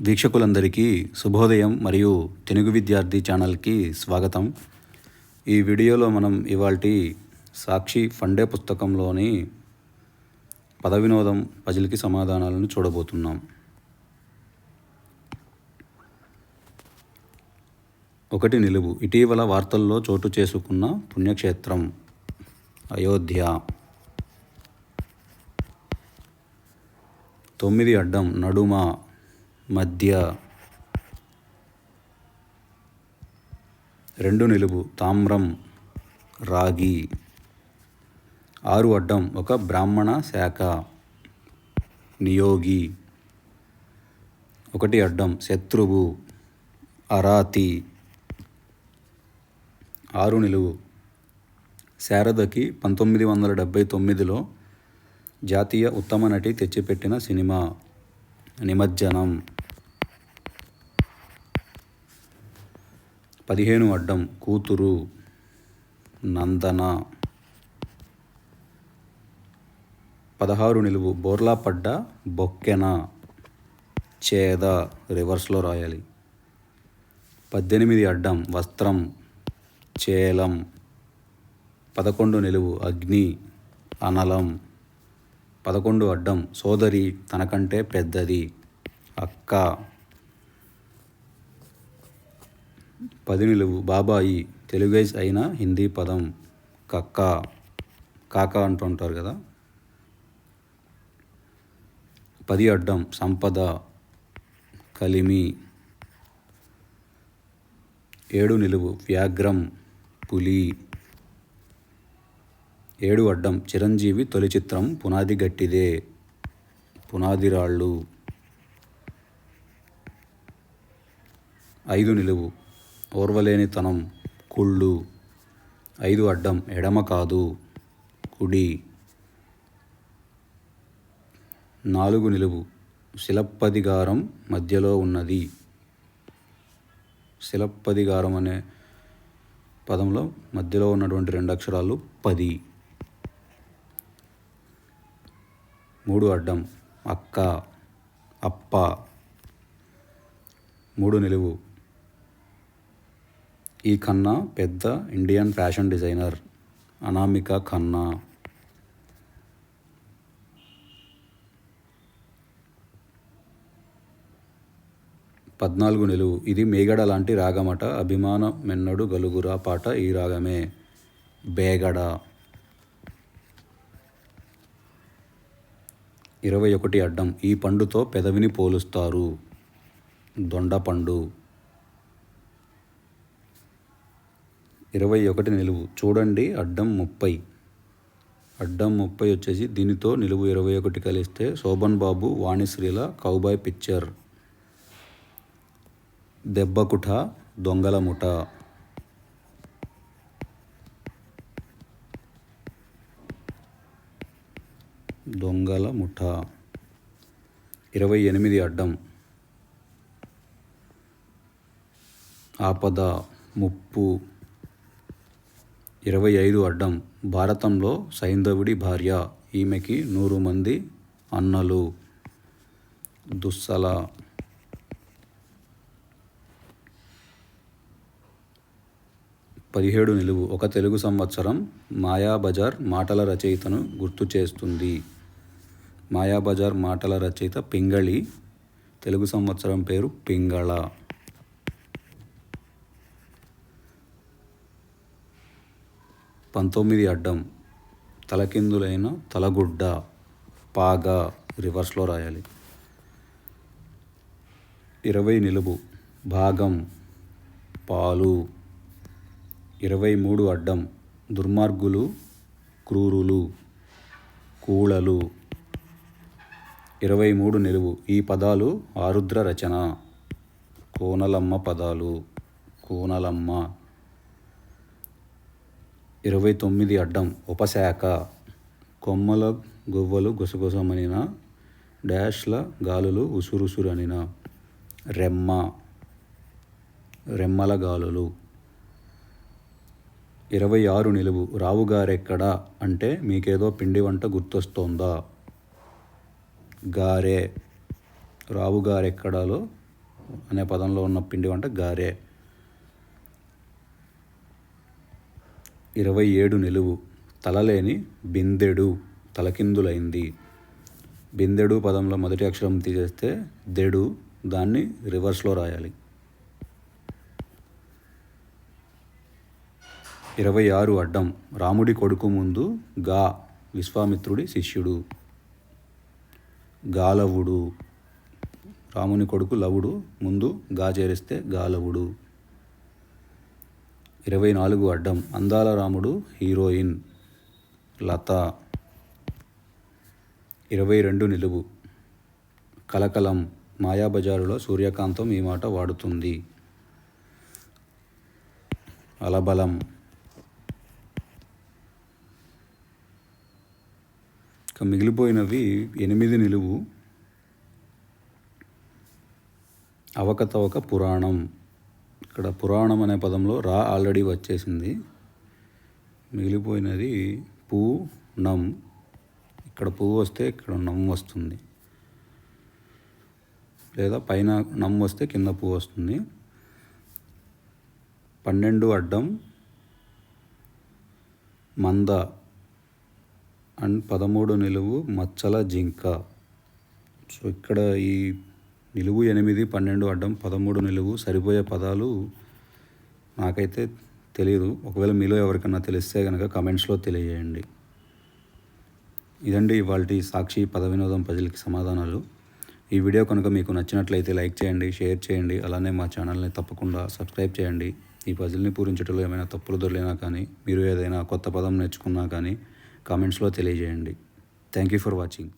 వీక్షకులందరికీ శుభోదయం మరియు తెలుగు విద్యార్థి ఛానల్కి స్వాగతం. ఈ వీడియోలో మనం ఇవాల్టి సాక్షి ఫండే పుస్తకంలోని పద వినోదం పజిల్కి సమాధానాలను చూడబోతున్నాం. ఒకటి నిలువు. ఇటీవల వార్తల్లో చోటు చేసుకున్న పుణ్యక్షేత్రం అయోధ్య. తొమ్మిది అడ్డం నడుమ మధ్య రెండు నిలువు తామ్రం రాగి ఆరు అడ్డం ఒక బ్రాహ్మణ శాఖ నియోగి ఒకటి అడ్డం శత్రువు అరాతి ఆరు నిలువు. శారదకి పంతొమ్మిది వందల డెబ్భై తొమ్మిదిలో జాతీయ ఉత్తమ నటి తెచ్చిపెట్టిన సినిమా నిమజ్జనం. పదిహేను అడ్డం కూతురు నందన. పదహారు నిలువు బోర్లాపడ్డ బొక్కెన. చేద రివర్స్లో రాయాలి. పద్దెనిమిది అడ్డం వస్త్రం చేలం. పదకొండు నిలువు అగ్ని అనలం. పదకొండు అడ్డం సోదరి తనకంటే పెద్దది అక్క. పది నిలువు బాబాయి తెలుగైజ్ అయిన హిందీ పదం కక్క కాక అంటుంటారు కదా. పది అడ్డం సంపద కలిమి. ఏడు నిలువు వ్యాఘ్రం పులి. ఏడు అడ్డం చిరంజీవి తొలి చిత్రం పునాది గట్టిదే పునాది రాళ్ళు ఐదు నిలువు ఓర్వలేనితనం కుళ్ళు ఐదు అడ్డం ఎడమ కాదు కుడి. నాలుగు నిలువు శిలప్పదిగారం మధ్యలో ఉన్నది. శిలప్పదిగారం అనే పదంలో మధ్యలో ఉన్నటువంటి రెండు అక్షరాలు పది. మూడు అడ్డం అక్క అప్ప. మూడు నిలువు ఈ ఖన్నా పెద్ద Indian fashion designer Anamika Khanna. పద్నాలుగు నిలువు ఇది మేగడ లాంటి రాగమట. అభిమాన మెన్నడు గలుగురా పాట ఈ రాగమే. బేగడ. ఇరవై ఒకటి అడ్డం. ఈ పండుతో పెదవిని పోలుస్తారు. దొండపండు. ఇరవై ఒకటి నిలువు. చూడండి అడ్డం ముప్పై. అడ్డం ముప్పై వచ్చేసి దీనితో నిలువు ఇరవై ఒకటి కలిస్తే శోభన్ బాబు వాణిశ్రీల కౌబాయ్ పిక్చర్ దెబ్బకుఠ దొంగల ముఠ. దొంగల ముఠ. ఇరవై ఎనిమిది అడ్డం. ఆపద ముప్పు. ఇరవై ఐదు అడ్డం భారతంలో సైంధవుడి భార్య. ఈమెకి నూరు మంది అన్నలు. దుస్సల. పదిహేడు నిలువు. ఒక తెలుగు సంవత్సరం మాయాబజార్ మాటల రచయితను గుర్తు చేస్తుంది. మాయాబజార్ మాటల రచయిత పింగళి. తెలుగు సంవత్సరం పేరు పింగళ. పంతొమ్మిది అడ్డం తలకిందులైన తలగుడ్డ పాగా రివర్స్లో రాయాలి. ఇరవై నిలువు భాగం పాలు. ఇరవై మూడు అడ్డం దుర్మార్గులు క్రూరులు కూళలు. ఇరవై మూడు నిలువు ఈ పదాలు ఆరుద్ర రచన. కోనలమ్మ పదాలు. కోనలమ్మ. ఇరవై తొమ్మిది అడ్డం ఉపశాఖ. కొమ్మల గువ్వలు గుసగుసమనిన డాష్ల గాలులు ఉసురుసురనిన. రెమ్మ రెమ్మల గాలులు. ఇరవై ఆరు నిలువు రావుగారెక్కడా అంటే మీకేదో పిండి వంట గుర్తొస్తోందా? గారె. రావుగారెక్కడాలో అనే పదంలో ఉన్న పిండి వంట గారె. ఇరవై ఏడు నిలువు. తలలేని బిందెడు తలకిందులైంది. బిందెడు పదంలో మొదటి అక్షరం తీసేస్తే దెడు దాన్ని రివర్స్లో రాయాలి. ఇరవై ఆరు అడ్డం. రాముడి కొడుకు ముందు గా విశ్వామిత్రుడి శిష్యుడు. గాలవుడు. రాముని కొడుకు లవుడు. ముందు గా చేరిస్తే గాలవుడు. ఇరవై నాలుగు అడ్డం అందాల రాముడు హీరోయిన్ లత. ఇరవై రెండు నిలువు. కలకలం మాయాబజారులో సూర్యకాంతం ఈ మాట వాడుతుంది. అలబలం. ఇక మిగిలిపోయినవి ఎనిమిది నిలువు. అవకతవక పురాణం. ఇక్కడ పురాణం అనే పదంలో రా ఆల్రెడీ వచ్చేసింది. మిగిలిపోయినది పూ నం. ఇక్కడ పువ్వు వస్తే ఇక్కడ నమ్ వస్తుంది. లేదా పైన నమ్ వస్తే కింద పువ్వు వస్తుంది. పన్నెండు అడ్డం మంద. అండ్ పదమూడు నిలువు మచ్చల జింక. సో ఇక్కడ ఈ నిలువు ఎనిమిది పన్నెండు అడ్డం పదమూడు నిలువు సరిపోయే పదాలు నాకైతే తెలియదు ఒకవేళ మీలో ఎవరికన్నా తెలిస్తే కనుక కమెంట్స్లో తెలియజేయండి. ఇదండి ఇవాళ సాక్షి పద వినోదం ప్రజలకి సమాధానాలు. ఈ వీడియో కనుక మీకు నచ్చినట్లయితే లైక్ చేయండి షేర్ చేయండి అలానే మా ఛానల్ని తప్పకుండా సబ్స్క్రైబ్ చేయండి. ఈ పజిల్ని పూరించడంలో ఏమైనా తప్పులు దొరికినా కానీ మీరు ఏదైనా కొత్త పదం నేర్చుకున్నా కానీ కామెంట్స్లో తెలియజేయండి. Thank you for watching.